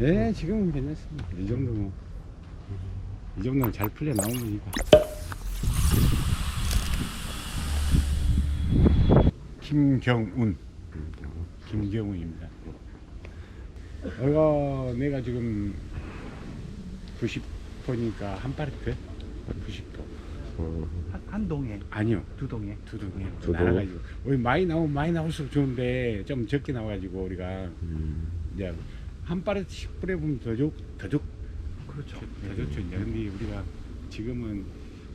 네, 지금은 괜찮습니다. 이 정도면 이 정도면 잘 풀려 나온 거니까. 김경운, 김경운입니다. 내가 내가 지금 90포니까 한 파르트 90포. 어, 한, 한 동에 아니요. 두 동에 두 동이요. 두 동. 나눠가지고 우리 많이 나오면 많이 나올수록 좋은데 좀 적게 나와가지고 우리가 음, 이제 한 파르트씩 뿌려보면 더 좋, 더 좋, 그렇죠. 더 좋죠. 이제 근데 우리가 지금은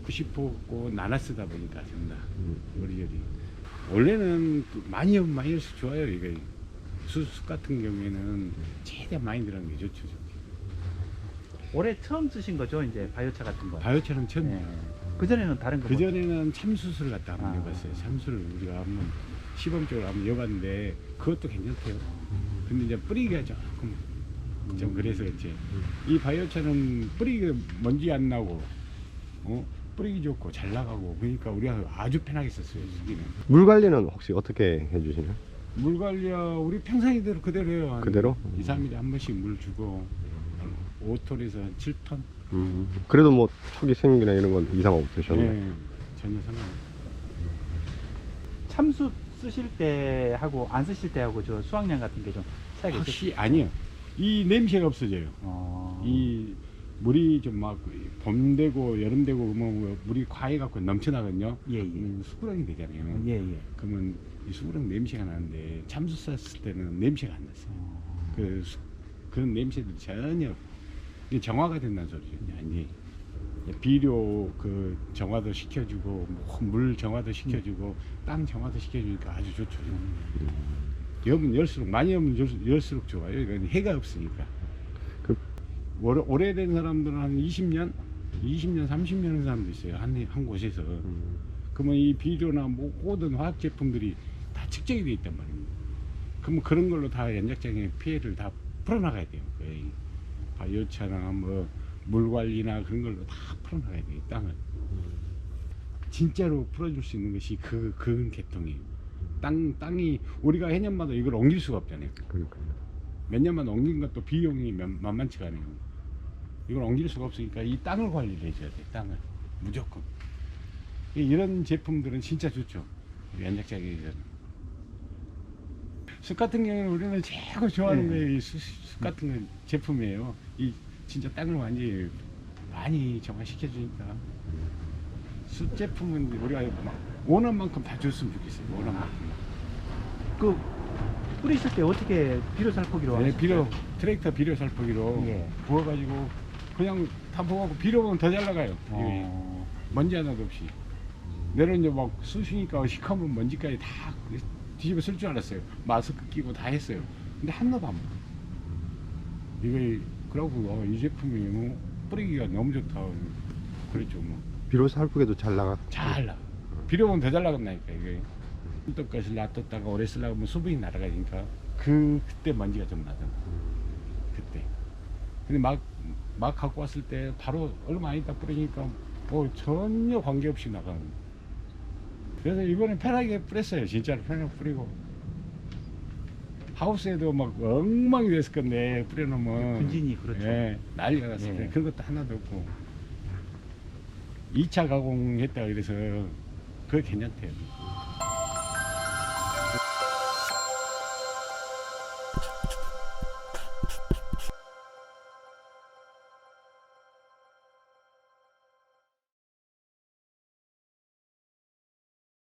90포고 나눠 쓰다 보니까 전부 다 음. 머리열이 원래는 또 많이 하면 많이 할수록 좋아요. 이게 수수 같은 경우에는 최대한 많이 들어가는 게 좋죠. 올해 처음 쓰신 거죠, 이제 바이오차 같은 거. 바이오처럼 처음 예. 그 전에는 다른 거. 그 전에는 참수술 갖다 한번 아. 해봤어요. 참수를 우리가 한번 시범적으로 한번 해봤는데 그것도 괜찮대요. 근데 이제 뿌리기가 조금 좀 그래서 이제 이 바이오차는 뿌리기 먼지 안 나고 어 뿌리기 좋고 잘 나가고 그러니까 우리가 아주 편하게 썼어요. 쓰기는 물 관리는 혹시 어떻게 해주시나요? 물 관리 우리 평상 이대로 그대로 해요. 한 그대로? 2, 3일에 한 번씩 물 주고 5톤에서 한 7톤. 음, 그래도 뭐 초기 생기나 이런 건 이상 없으셨나요? 네, 전혀 상관. 참수 쓰실 때 하고 안 쓰실 때 하고 저 수확량 같은 게 좀 차이가 있어요. 확실히 아니요. 이 냄새가 없어져요. 어. 이 물이 좀 막 봄 되고 여름 되고 뭐 물이 과해 갖고 넘쳐나거든요. 예, 예. 그러면 수구렁이 되잖아요. 예, 예. 그러면 이 수구렁 냄새가 나는데 참수 쌌을 때는 냄새가 안 났어요. 어. 그 수- 그런 냄새들이 전혀 정화가 된다는 소리죠. 아니 비료 그 정화도 시켜주고 뭐 물 정화도 시켜주고 땅 정화도 시켜주니까 아주 좋죠. 여면 열수록 많이 열수- 열수록 좋아요. 이건 해가 없으니까. 그- 오래, 오래된 사람들은 한 20년, 20년, 30년 한 사람도 있어요. 한, 한 곳에서. 음, 그러면 이 비료나 뭐 모든 화학 제품들이 다 측정이 돼 있단 말입니다. 그러면 그런 걸로 다 연작장의 피해를 다 풀어나가야 돼요. 거의 바이오차나 뭐 물 관리나 그런 걸로 다 풀어나가야 돼요. 이 땅을. 진짜로 풀어줄 수 있는 것이 그, 그 개통이에요. 땅, 땅이 우리가 해년마다 이걸 옮길 수가 없잖아요. 그러니까요. 몇 년만 옮긴 것도 비용이 만- 만만치가 않아요. 이걸 옮길 수가 없으니까 이 땅을 관리를 해줘야 돼. 땅을 무조건. 이- 이런 제품들은 진짜 좋죠. 연작자에게는. 숯 같은 경우는 우리는 최고 좋아하는 네. 게이 숯, 숯 같은 거 제품이에요. 이 진짜 땅을 완전히 많이 정화시켜 주니까. 숯 제품은 우리가 막 원하는 만큼 다 줬으면 좋겠어요. 원하는 만큼. 그 뿌리실 때 어떻게 비료 살포기로 네, 하셨어요? 비료 트랙터 비료 살포기로 예. 부어가지고 그냥 다 부어갖고 비료 보면 더 잘 나가요. 어. 먼지 하나도 없이. 내는 이제 막 쑤시니까 시커먼 먼지까지 다 뒤집어 쓸 줄 알았어요. 마스크 끼고 다 했어요. 근데 하나도 안 먹어. 이거 그러고 어, 이 제품이 뭐 뿌리기가 너무 좋다. 그랬죠 뭐. 비료 살프게도 잘 나가. 잘 나가. 비료 보면 더 잘 나간다니까 이게. 떡것을 놔뒀다가 오래 쓰려고 하면 수분이 날아가니까 그 그때 먼지가 좀 나잖아. 그때. 근데 막, 막 갖고 왔을 때 바로 얼마 안 있다 뿌리니까 뭐 전혀 관계없이 나가는. 그래서 이번에 편하게 뿌렸어요. 진짜로 편하게 뿌리고. 하우스에도 막 엉망이 됐을 건데 뿌려놓으면. 분진이 그렇죠. 예, 난리가 났을 예. 때 그런 것도 하나도 없고. 2차 가공했다 그래서 그게 괜찮대요.